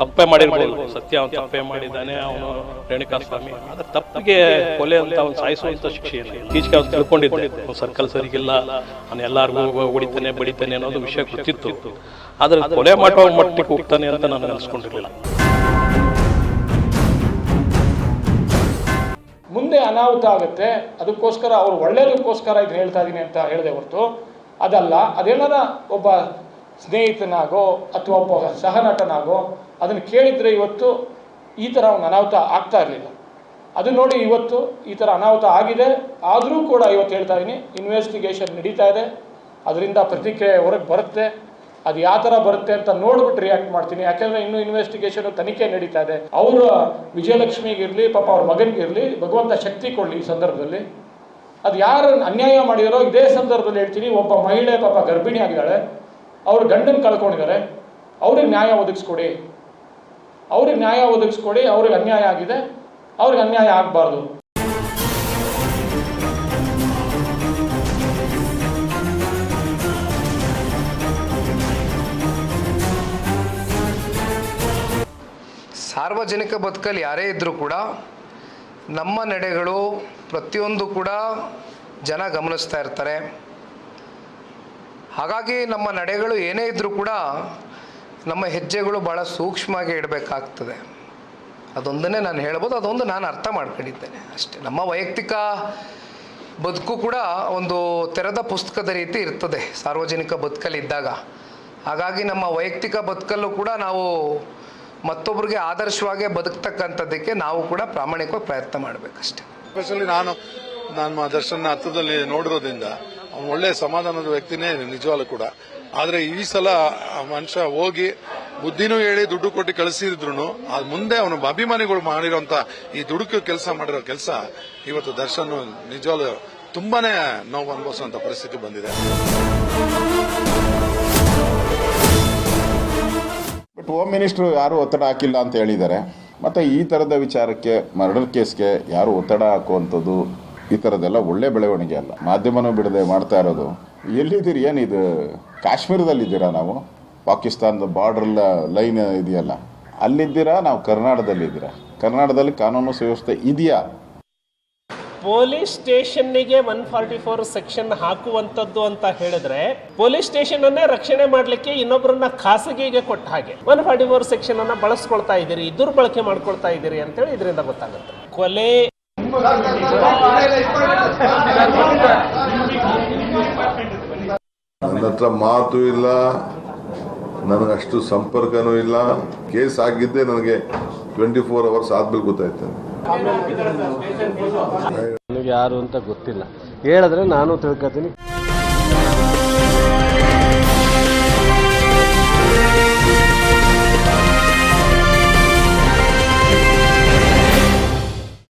ತಪ್ಪೇ ಮಾಡಿರ್ಬೋದು. ಸತ್ಯ ಅವನು ತಪ್ಪೇ ಮಾಡಿದ್ದಾನೆ, ಅವನು ರೇಣುಕಾ ಸ್ವಾಮಿ ಆದ್ರೆ ತಪ್ಪಿಗೆ ಕೊಲೆ ಅಂತ ಅವ್ನು ಸಾಯಿಸುವಂತ ಶಿಕ್ಷೆ ಇಲ್ಲ. ಈಚೆಗೆ ಅವ್ನು ತಿಳ್ಕೊಂಡಿದ್ದೆ, ಅವ್ನು ಸರ್ಕಲ್ ಸರಿಗಿಲ್ಲ, ಅವನು ಎಲ್ಲಾರ್ಗೂ ಹೊಡಿತಾನೆ, ಬಡಿತಾನೆ ಅನ್ನೋದು ವಿಷಯ ಗೊತ್ತಿತ್ತು. ಆದ್ರೆ ಕೊಲೆ ಮಾಡೋ ಮಟ್ಟಿಗೆ ಹೋಗ್ತಾನೆ ಅಂತ ನಾನು ನೆನೆಸ್ಕೊಂಡಿರಲಿಲ್ಲ ಮುಂದೆ ಅನಾಹುತ ಆಗುತ್ತೆ. ಅದಕ್ಕೋಸ್ಕರ ಅವ್ರು ಒಳ್ಳೇದಕ್ಕೋಸ್ಕರ ಇದು ಹೇಳ್ತಾ ಇದ್ದೀನಿ ಅಂತ ಹೇಳಿದೆ ಹೊರತು. ಅದಲ್ಲ, ಅದೇನಾರ ಒಬ್ಬ ಸ್ನೇಹಿತನಾಗೋ ಅಥವಾ ಒಬ್ಬ ಸಹನಟನಾಗೋ ಅದನ್ನು ಕೇಳಿದರೆ ಇವತ್ತು ಈ ಥರ ಅವನು ಅನಾಹುತ ಆಗ್ತಾ ಇರಲಿಲ್ಲ. ಅದು ನೋಡಿ ಇವತ್ತು ಈ ಥರ ಅನಾಹುತ ಆಗಿದೆ. ಆದರೂ ಕೂಡ ಇವತ್ತು ಹೇಳ್ತಾ ಇದ್ದೀನಿ ಇನ್ವೆಸ್ಟಿಗೇಷನ್ ನಡೀತಾ ಇದೆ. ಅದರಿಂದ ಪ್ರತಿಕ್ರಿಯೆ ಹೊರಗೆ ಬರುತ್ತೆ. ಅದು ಯಾವ ಥರ ಬರುತ್ತೆ ಅಂತ ನೋಡ್ಬಿಟ್ಟು ರಿಯಾಕ್ಟ್ ಮಾಡ್ತೀನಿ. ಯಾಕೆಂದರೆ ಇನ್ನೂ ಇನ್ವೆಸ್ಟಿಗೇಷನು ತನಿಖೆ ನಡೀತಾ ಇದೆ. ಅವರ ವಿಜಯಲಕ್ಷ್ಮಿಗಿರಲಿ ಪಾಪ ಅವ್ರ ಮಗನಿಗಿರಲಿ ಭಗವಂತ ಶಕ್ತಿ ಕೊಡಲಿ ಈ ಸಂದರ್ಭದಲ್ಲಿ. ಅದು ಯಾರು ಅನ್ಯಾಯ ಮಾಡಿದಾರೋ ಇದೇ ಸಂದರ್ಭದಲ್ಲಿ ಹೇಳ್ತೀನಿ, ಒಬ್ಬ ಮಹಿಳೆ ಪಾಪ ಗರ್ಭಿಣಿ ಆಗಿದ್ದಾಳೆ ಅವ್ರ ಗಂಡನ ಕಳ್ಕೊಂಡಿದ್ದಾರೆ, ಅವ್ರಿಗೆ ನ್ಯಾಯ ಒದಗಿಸ್ಕೊಡಿ. ಅವ್ರಿಗೆ ನ್ಯಾಯ ಒದಗಿಸ್ಕೊಡಿ, ಅವ್ರಿಗೆ ಅನ್ಯಾಯ ಆಗಿದೆ, ಅವ್ರಿಗೆ ಅನ್ಯಾಯ ಆಗಬಾರ್ದು. ಸಾರ್ವಜನಿಕ ಬದುಕಲ್ಲಿ ಯಾರೇ ಇದ್ದರೂ ಕೂಡ ನಮ್ಮ ನಡೆಗಳು ಪ್ರತಿಯೊಂದು ಕೂಡ ಜನ ಗಮನಿಸ್ತಾ ಇರ್ತಾರೆ. ಹಾಗಾಗಿ ನಮ್ಮ ನಡೆಗಳು ಏನೇ ಇದ್ದರೂ ಕೂಡ ನಮ್ಮ ಹೆಜ್ಜೆಗಳು ಭಾಳ ಸೂಕ್ಷ್ಮವಾಗಿ ಇಡಬೇಕಾಗ್ತದೆ. ಅದೊಂದನ್ನೇ ನಾನು ಹೇಳ್ಬೋದು, ಅದೊಂದು ನಾನು ಅರ್ಥ ಮಾಡ್ಕೊಂಡಿದ್ದೇನೆ ಅಷ್ಟೇ. ನಮ್ಮ ವೈಯಕ್ತಿಕ ಬದುಕು ಕೂಡ ಒಂದು ತೆರೆದ ಪುಸ್ತಕದ ರೀತಿ ಇರ್ತದೆ, ಸಾರ್ವಜನಿಕ ಬದುಕಲ್ಲಿದ್ದಾಗ. ಹಾಗಾಗಿ ನಮ್ಮ ವೈಯಕ್ತಿಕ ಬದುಕಲ್ಲೂ ಕೂಡ ನಾವು ಮತ್ತೊಬ್ಬರಿಗೆ ಆದರ್ಶವಾಗಿ ಬದುಕ್ತಕ್ಕಂಥದ್ದಕ್ಕೆ ನಾವು ಕೂಡ ಪ್ರಾಮಾಣಿಕವಾಗಿ ಪ್ರಯತ್ನ ಮಾಡಬೇಕಷ್ಟೆ. ನಾನು ನಮ್ಮ ದರ್ಶನ ಹತ್ರದಲ್ಲಿ ನೋಡಿರೋದ್ರಿಂದ ಅವನು ಒಳ್ಳೆ ಸಮಾಧಾನದ ವ್ಯಕ್ತಿನೇ ನಿಜವಾಗ್ಲೂ ಕೂಡ. ಆದ್ರೆ ಈ ಸಲ ಆ ಮನುಷ್ಯ ಹೋಗಿ ಬುದ್ಧಿನೂ ಹೇಳಿ ದುಡ್ಡು ಕೊಟ್ಟು ಕಳಿಸಿದ್ರು ಅದ್ ಮುಂದೆ ಅವನು ಅಭಿಮಾನಿಗಳು ಮಾಡಿರೋಂತ ಈ ದುಡುಕು ಕೆಲಸ ಮಾಡಿರೋ ಕೆಲಸ ಇವತ್ತು ದರ್ಶನ್ ನಿಜವಾಗ್ಲೂ ತುಂಬಾನೇ ನೋವು ಅನುಭವಿಸುವಂತ ಪರಿಸ್ಥಿತಿ ಬಂದಿದೆ. ಬಟ್ ಹೋಮ್ ಮಿನಿಸ್ಟರ್ ಯಾರು ಒತ್ತಡ ಹಾಕಿಲ್ಲ ಅಂತ ಹೇಳಿದ್ದಾರೆ. ಮತ್ತೆ ಈ ತರದ ವಿಚಾರಕ್ಕೆ ಮರ್ಡರ್ ಕೇಸ್ಗೆ ಯಾರು ಒತ್ತಡ ಹಾಕುವಂಥದ್ದು? ಈ ಥರದ್ದೆಲ್ಲ ಒಳ್ಳೆ ಬೆಳವಣಿಗೆ ಅಲ್ಲ. ಮಾಧ್ಯಮನೂ ಬಿಡದೆ ಮಾಡ್ತಾ ಇರೋದು. ಎಲ್ಲಿದ್ದೀರಿ ಏನಿದು ಕಾಶ್ಮೀರದಲ್ಲಿದ್ದೀರಾ ನಾವು? ಪಾಕಿಸ್ತಾನದ ಬಾರ್ಡರ್ ಲೈನ್ ಇದೆಯಲ್ಲ. ಅಲ್ಲಿದ್ದೀರಾ? ನಾವು ಕರ್ನಾಟಕದಲ್ಲಿದ್ದೀರಾ. ಕರ್ನಾಟಕದಲ್ಲಿ ಕಾನೂನು ಸುವ್ಯವಸ್ಥೆ ಇದೆಯಾ? ಪೊಲೀಸ್ ಸ್ಟೇಷನ್ನಿಗೆ ಒನ್ ಫಾರ್ಟಿ ಫೋರ್ ಸೆಕ್ಷನ್ ಹಾಕುವಂತದ್ದು ಅಂತ ಹೇಳಿದ್ರೆ, ಪೊಲೀಸ್ ಸ್ಟೇಷನ್ ಅನ್ನೇ ರಕ್ಷಣೆ ಮಾಡಲಿಕ್ಕೆ ಇನ್ನೊಬ್ಬರನ್ನ ಖಾಸಗಿಗೆ ಕೊಟ್ಟ ಹಾಗೆ. ಒನ್ ಫಾರ್ಟಿ ಫೋರ್ ಸೆಕ್ಷನ್ ಅನ್ನ ಬಳಸ್ಕೊಳ್ತಾ ಇದ್ದೀರಿ, ದುರ್ಬಳಕೆ ಮಾಡ್ಕೊಳ್ತಾ ಇದ್ದೀರಿ ಅಂತೇಳಿ ಇದರಿಂದ ಗೊತ್ತಾಗುತ್ತೆ. ಕೊಲೆ ನನ್ನ ಹತ್ರ ಮಾತು ಇಲ್ಲ ನನಗಷ್ಟು ಸಂಪರ್ಕನೂ ಇಲ್ಲ. ಕೇಸ್ ಆಗಿದ್ದೆ ನನಗೆ ಟ್ವೆಂಟಿ ಫೋರ್ ಅವರ್ಸ್ ಆದ್ಮೇಲೆ ಗೊತ್ತಾಯ್ತು. ನನಗೆ ಯಾರು ಅಂತ ಗೊತ್ತಿಲ್ಲ. ಹೇಳಿದ್ರೆ ನಾನು ತಿಳ್ಕೊತೀನಿ.